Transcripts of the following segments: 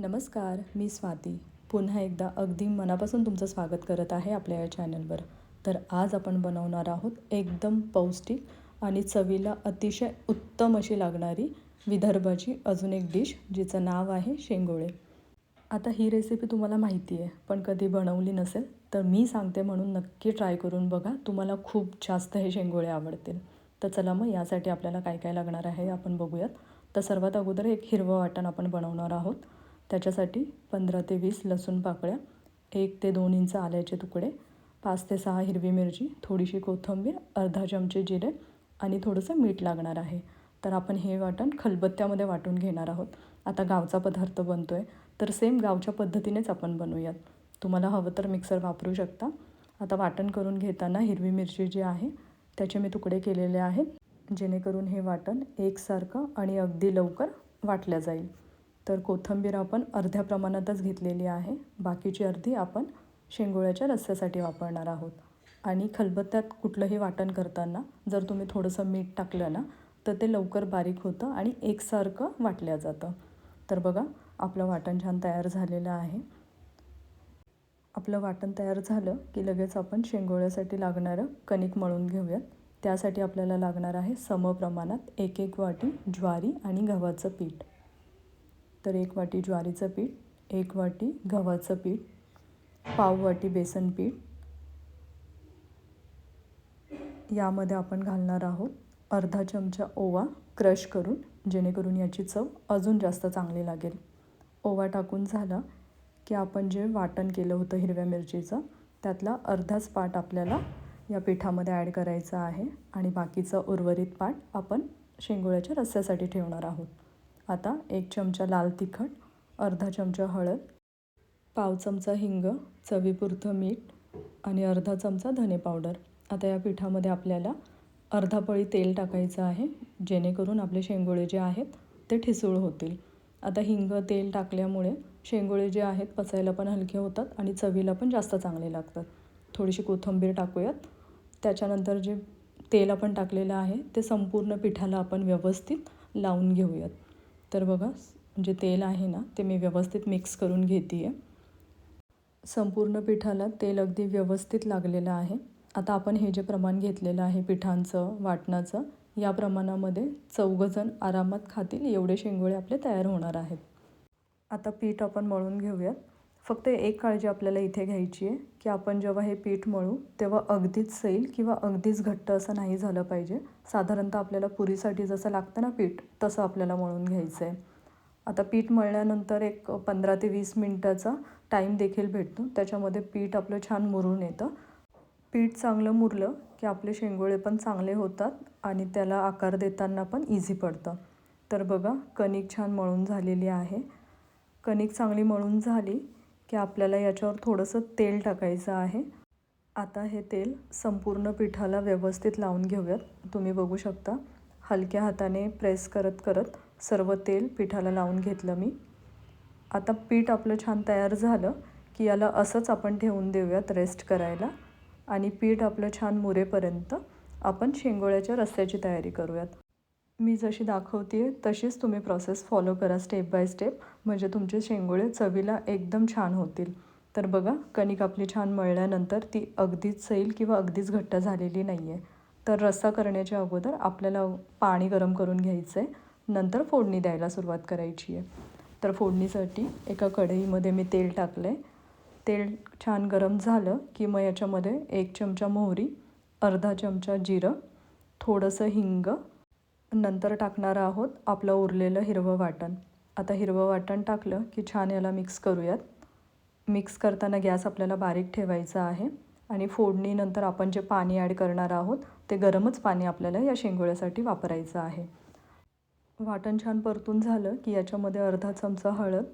नमस्कार मी स्वाती. पुन्हा एकदा अगदी मनापासून तुमचं स्वागत करत आहे आपल्या या चॅनलवर तर आज आपण बनवणार आहोत एकदम पौष्टिक आणि चवीला अतिशय उत्तम अशी लागणारी विदर्भाची अजून एक डिश जिचं नाव आहे शेंगोळे. आता ही रेसिपी तुम्हाला माहिती आहे पण कधी बनवली नसेल तर मी सांगते म्हणून नक्की ट्राय करून बघा. तुम्हाला खूप जास्त हे शेंगोळे आवडतील. तर चला मग यासाठी आपल्याला काय काय लागणार आहे आपण बघूयात. तर सर्वात अगोदर एक हिरवं वाटण आपण बनवणार आहोत. त्याच्यासाठी पंधरा ते वीस लसूण पाकळ्या एक ते दोन इंच आल्याचे तुकडे पाच ते सहा हिरवी मिरची थोडीशी कोथिंबीर अर्धा चमचे जिरे आणि थोडंसं मीठ लागणार आहे. तर आपण हे वाटण खलबत्त्यामध्ये वाटून घेणार आहोत. आता गावचा पदार्थ बनतो आहे तर सेम गावच्या पद्धतीनेच आपण बनवूयात. तुम्हाला हवं तर मिक्सर वापरू शकता. आता वाटण करून घेताना हिरवी मिरची जी आहे त्याचे मी तुकडे केलेले आहेत जेणेकरून हे वाटण एकसारखं आणि अगदी लवकर वाटल्या जाईल. तर कोथिंबीर आपण अर्ध्या प्रमाणातच घेतलेली आहे. बाकीची अर्धी आपण शेंगोळ्याच्या रस्स्यासाठी वापरणार आहोत. आणि खलबत्त्यात कुठलंही वाटण करताना जर तुम्ही थोडंसं मीठ टाकलं ना तर ते लवकर बारीक होतं आणि एकसारखं वाटल्या जातं. तर बघा आपलं वाटण छान तयार झालेलं आहे. आपलं वाटण तयार झालं की लगेच आपण शेंगोळ्यासाठी लागणारं कणिक मळून घेऊयात. त्यासाठी आपल्याला लागणार आहे सम प्रमाणात एक एक वाटी ज्वारी आणि गव्हाचं पीठ. तर एक वाटी ज्वारीचं पीठ एक वाटी गव्हाचं पीठ पाव वाटी बेसन पीठ. यामध्ये आपण घालणार आहोत अर्धा चमचा ओवा क्रश करून जेणेकरून याची चव अजून जास्त चांगली लागेल. ओवा टाकून झाला की आपण जे वाटण केलं होतं हिरव्या मिरचीचं त्यातला अर्धाच पाट आपल्याला या पिठामध्ये ॲड करायचा आहे आणि बाकीचा उर्वरित पाट आपण शेंगोळ्याच्या रस्स्यासाठी ठेवणार आहोत. आता एक चमचा लाल तिखट अर्धा चमचा हळद पाव चमचा हिंग चवीपुरतं मीठ आणि अर्धा चमचा धने पावडर. आता या पिठामध्ये आपल्याला अर्धा पळी तेल टाकायचं आहे जेणेकरून आपले शेंगोळे जे आहेत ते ठिसूळ होतील. आता हिंग तेल टाकल्यामुळे शेंगोळे जे आहेत पचायला पण हलके होतात आणि चवीला पण जास्त चांगले लागतात. थोडीशी कोथिंबीर टाकूयात. त्याच्यानंतर जे तेल आपण टाकलेलं आहे ते संपूर्ण पिठाला आपण व्यवस्थित लावून घेऊयात. तर बघा जे तेल आहे ना ते मी व्यवस्थित मिक्स करून घेते आहे संपूर्ण पिठाला तेल अगदी व्यवस्थित लागलेलं आहे. आता आपण हे जे प्रमाण घेतलेलं आहे पिठांचं वाटणाचं या प्रमाणामध्ये चौघंजण आरामात खातील एवढे शेंगोळे आपले तयार होणार आहेत. आता पीठ आपण मळून घेऊयात. फक्त एक काळजी आपल्याला इथे घ्यायची आहे की आपण जेव्हा हे पीठ मळू तेव्हा अगदीच सैल किंवा अगदीच घट्ट असं नाही झालं पाहिजे. साधारणतः आपल्याला पुरीसाठी जसं लागतं ना पीठ तसं आपल्याला मळून घ्यायचं आहे. आता पीठ मळल्यानंतर एक पंधरा ते वीस मिनटाचा टाईम देखील भेटतो. त्याच्यामध्ये पीठ आपलं छान मुरून येतं. पीठ चांगलं मुरलं की आपले शेंगोळे पण चांगले होतात आणि त्याला आकार देताना पण इझी पडतं. तर बघा कणिक छान मळून झालेली आहे. कणिक चांगली मळून झाली की आपल्याला याच्यावर थोडंसं तेल टाकायचं आहे. आता हे तेल संपूर्ण पिठाला व्यवस्थित लावून घेऊयात. तुम्ही बघू शकता हलक्या हाताने प्रेस करत करत सर्व तेल पिठाला लावून घेतलं मी. आता पीठ आपलं छान तयार झालं की याला असंच आपण ठेवून देऊयात रेस्ट करायला. आणि पीठ आपलं छान मुरेपर्यंत आपण शेंगोळ्याच्या रस्त्याची तयारी करूयात. मी जशी दाखवते आहे तशीच तुम्ही प्रोसेस फॉलो करा स्टेप बाय स्टेप म्हणजे तुमचे शेंगोळे चवीला एकदम छान होतील. तर बघा कणिक आपली छान मळल्यानंतर ती अगदीच सैल किंवा अगदीच घट्ट झालेली नाही आहे तर रस्सा करण्याच्या अगोदर आपल्याला पाणी गरम करून घ्यायचं आहे नंतर फोडणी द्यायला सुरुवात करायची आहे. तर फोडणीसाठी एका कढईमध्ये मी तेल टाकलं आहे तेल छान गरम झालं की मग याच्यामध्ये एक चमचा मोहरी अर्धा चमचा जिरं थोडंसं हिंग नंतर टाकणार आहोत आपलं उरलेलं हिरवं वाटण. आता हिरवं वाटण टाकलं की छान याला मिक्स करूयात. मिक्स करताना गॅस आपल्याला बारीक ठेवायचा आहे आणि फोडणीनंतर आपण जे पाणी ॲड करणार आहोत ते गरमच पाणी आपल्याला या शेंगोळ्यासाठी वापरायचं आहे. वाटण छान परतून झालं की याच्यामध्ये अर्धा चमचा हळद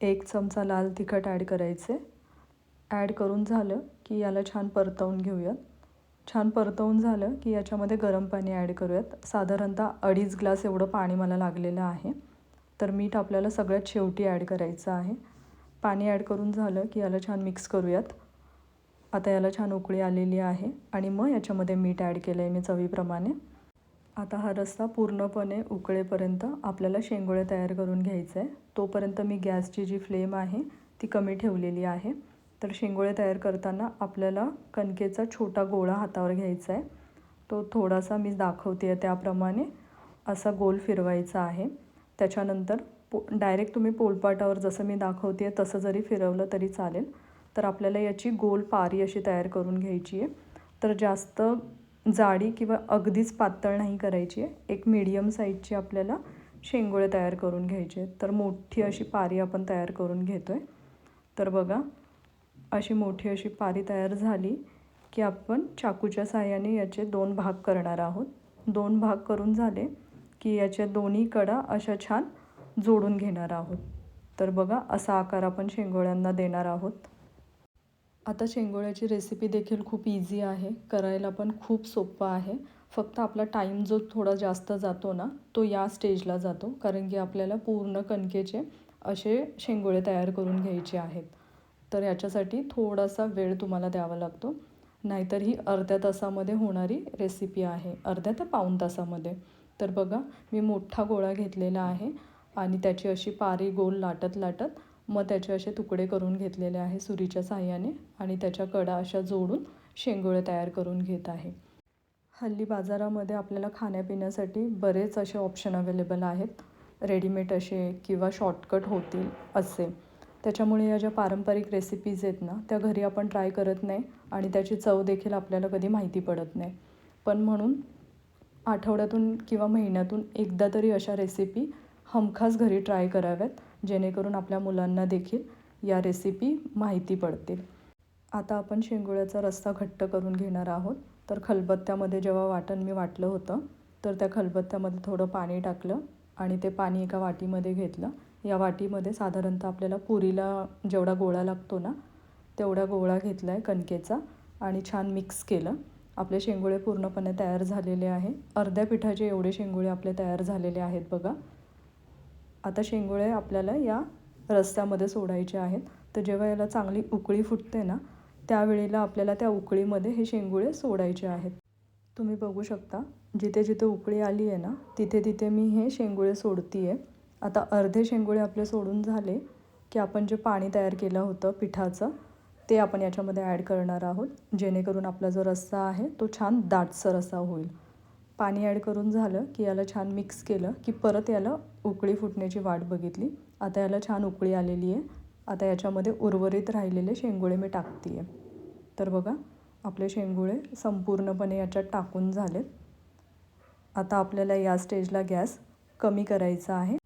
एक चमचा लाल तिखट ॲड करायचे. ॲड करून झालं की याला छान परतवून घेऊयात. छान परतवून झालं की याच्यामध्ये गरम पाणी ॲड करूयात. साधारणतः अडीच ग्लास एवढं पाणी मला लागलेलं आहे. तर मीठ आपल्याला सगळ्यात शेवटी ॲड करायचं आहे. पाणी ॲड करून झालं की याला छान मिक्स करूयात. आता याला छान उकळी आलेली आहे आणि मग याच्यामध्ये मीठ ॲड केलं आहे मी चवीप्रमाणे. आता हा रस्सा पूर्णपणे उकळेपर्यंत आपल्याला शेंगोळे तयार करून घ्यायचं आहे तोपर्यंत मी गॅसची जी फ्लेम आहे ती कमी ठेवलेली आहे. तर शेंगोळे तयार करताना आपल्याला कणकेचा छोटा गोळा हातावर घ्यायचा आहे. तो थोडासा मी दाखवते आहे त्याप्रमाणे. असा गोल फिरवायचा आहे. त्याच्यानंतर पो डायरेक्ट तुम्ही पोलपाटावर जसं मी दाखवते आहे तसं जरी फिरवलं तरी चालेल. तर आपल्याला याची गोल पारी अशी तयार करून घ्यायची आहे. तर जास्त जाडी किंवा अगदीच पातळ नाही करायची आहे. एक मीडियम साईजची आपल्याला शेंगोळे तयार करून घ्यायचे तर मोठी अशी पारी आपण तयार करून घेतो आहे तर बघा अशी मोठी अशी पारी तयार झाली की आपण चाकूच्या साह्याने याचे दोन भाग करणार आहोत. दोन भाग करून झाले की याच्या दोन्ही कडा अशा छान जोडून घेणार आहोत. तर बघा असा आकार आपण शेंगोळ्यांना देणार आहोत. आता शेंगोळ्याची रेसिपी देखील खूप इझी आहे. करायला पण खूप सोपं आहे. फक्त आपला टाईम जो थोडा जास्त जातो ना तो या स्टेजला जातो. कारण की आपल्याला पूर्ण कणकेचे असे शेंगोळे तयार करून घ्यायचे आहेत. तर याच्यासाठी थोडासा वेळ तुम्हाला द्यावा लागतो. नाहीतर ही अर्ध्या तासामध्ये होणारी रेसिपी आहे. अर्ध्या ते पाऊण तासामध्ये. तर बघा मी मोठा गोळा घेतलेला आहे आणि त्याची अशी पारी गोल लाटत लाटत मग त्याचे असे तुकडे करून घेतलेले आहे सुरीच्या साह्याने आणि त्याच्या कडा अशा जोडून शेंगोळे तयार करून घेत आहे. हल्ली बाजारामध्ये आपल्याला खाण्यापिण्यासाठी बरेच असे ऑप्शन अवेलेबल आहेत. रेडीमेड असे किंवा शॉर्टकट होतील असे. त्याच्यामुळे या ज्या पारंपरिक रेसिपीज आहेत ना त्या घरी आपण ट्राय करत नाही आणि त्याची चव देखील आपल्याला कधी माहिती पडत नाही. पण म्हणून आठवड्यातून किंवा महिन्यातून एकदा तरी अशा रेसिपी हमखास घरी ट्राय कराव्यात जेणेकरून आपल्या मुलांना देखील या रेसिपी माहिती पडतील. आता आपण शेंगोळ्याचा रस्सा घट्ट करून घेणार आहोत. तर खलबत्त्यामध्ये जेव्हा वाटण मी वाटलं होतं तर त्या खलबत्त्यामध्ये थोडं पाणी टाकलं आणि ते पाणी एका वाटीमध्ये घेतलं. या वाटीमध्ये साधारणतः आपल्याला पुरीला जेवढा गोळा लागतो ना तेवढा गोळा घेतला आहे कणकेचा आणि छान मिक्स केलं. आपले शेंगोळे पूर्णपणे तयार झालेले आहे. अर्ध्या पिठाचे एवढे शेंगोळे आपले तयार झालेले आहेत बघा. आता शेंगोळे आपल्याला या रस्त्यामध्ये सोडायचे आहेत. तर जेव्हा याला चांगली उकळी फुटते ना त्यावेळेला आपल्याला त्या उकळीमध्ये हे शेंगोळे सोडायचे आहेत. तुम्ही बघू शकता जिथे जिथे उकळी आली आहे ना तिथे तिथे मी हे शेंगोळे सोडती आहे आता अर्धे शेंगोळे आपले सोडून झाले की आपण जे पाणी तयार केलं होतं पिठाचं ते आपण याच्यामध्ये ॲड करणार आहोत. जेणेकरून आपला जो रस्सा आहे तो छान दाटसर असा होईल. पाणी ॲड करून झालं की याला छान मिक्स केलं की परत याला उकळी फुटण्याची वाट बघितली. आता याला छान उकळी आलेली आहे. आता याच्यामध्ये उर्वरित राहिलेले शेंगोळे मी टाकते आहे तर बघा आपले शेंगोळे संपूर्णपणे याच्यात टाकून झालेत. आता आपल्याला या स्टेजला गॅस कमी करायचा आहे.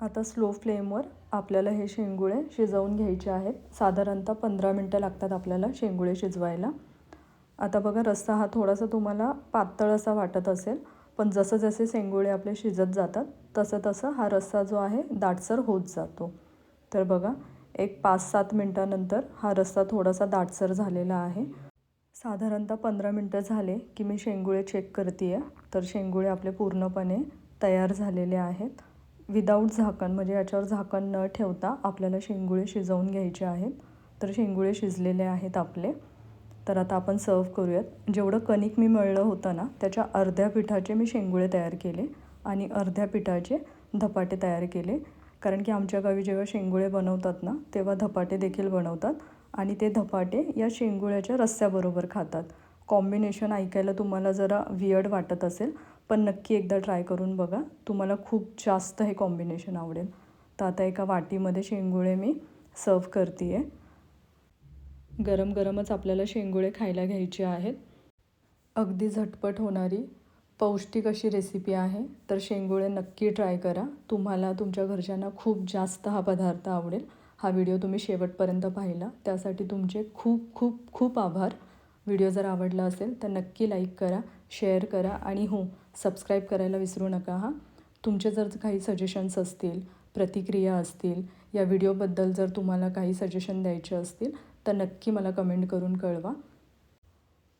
आता स्लो फ्लेमवर आपल्याला हे शेंगुळे शिजवून घ्यायचे आहेत. साधारणतः पंधरा मिनटं लागतात आपल्याला शेंगुळे शिजवायला. आता बघा रस्सा हा थोडासा तुम्हाला पातळ असा वाटत असेल पण जसं जसे शेंगुळे आपले शिजत जातात तसं तसं हा रस्सा जो आहे दाटसर होत जातो. तर बघा एक पाच सात मिनटानंतर हा रस्सा थोडासा दाटसर झालेला आहे. साधारणतः पंधरा मिनटं झाले की मी शेंगुळे चेक करते आहे तर शेंगुळे आपले पूर्णपणे तयार झालेले आहेत. विदाऊट झाकण म्हणजे याच्यावर झाकण न ठेवता आपल्याला शेंगुळे शिजवून घ्यायचे आहेत. तर शेंगुळे शिजलेले आहेत आपले. तर आता आपण सर्व करूयात. जेवढं कणिक मी मळलं होतं ना त्याच्या अर्ध्या पिठाचे मी शेंगुळे तयार केले आणि अर्ध्या पिठाचे धपाटे तयार केले. कारण की आमच्या गावी जेव्हा शेंगुळे बनवतात ना तेव्हा धपाटे देखील बनवतात आणि ते धपाटे या शेंगुळ्याच्या रस्स्याबरोबर खातात. कॉम्बिनेशन ऐकायला तुम्हाला जरा वियर्ड वाटत असेल पण नक्की एकदा ट्राय करून बघा. तुम्हाला खूप जास्त हे कॉम्बिनेशन आवडेल. तर आता एका वाटीमध्ये शेंगुळे मी सर्व करते आहे गरम गरमच आपल्याला शेंगुळे खायला घ्यायचे आहेत. अगदी झटपट होणारी पौष्टिक अशी रेसिपी आहे. तर शेंगुळे नक्की ट्राय करा. तुम्हाला तुमच्या घरच्यांना खूप जास्त हा पदार्थ आवडेल. हा व्हिडिओ तुम्ही शेवटपर्यंत पाहिला. त्यासाठी तुमचे खूप खूप खूप आभार. व्हिडिओ जर आवडला असेल तर नक्की लाईक करा शेअर करा आणि हो सबस्क्राईब करायला विसरू नका हां. तुमचे जर काही सजेशन्स असतील प्रतिक्रिया असतील या व्हिडिओबद्दल जर तुम्हाला काही सजेशन द्यायचे असतील तर नक्की मला कमेंट करून कळवा.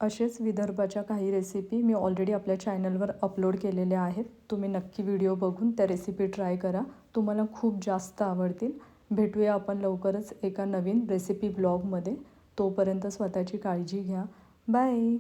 असेच विदर्भाच्या काही रेसिपी मी ऑलरेडी आपल्या चॅनलवर अपलोड केलेल्या आहेत. तुम्ही नक्की व्हिडिओ बघून त्या रेसिपी ट्राय करा. तुम्हाला खूप जास्त आवडतील. भेटूया आपण लवकरच एका नवीन रेसिपी ब्लॉगमध्ये तोपर्यंत स्वतःची काळजी घ्या. बाय.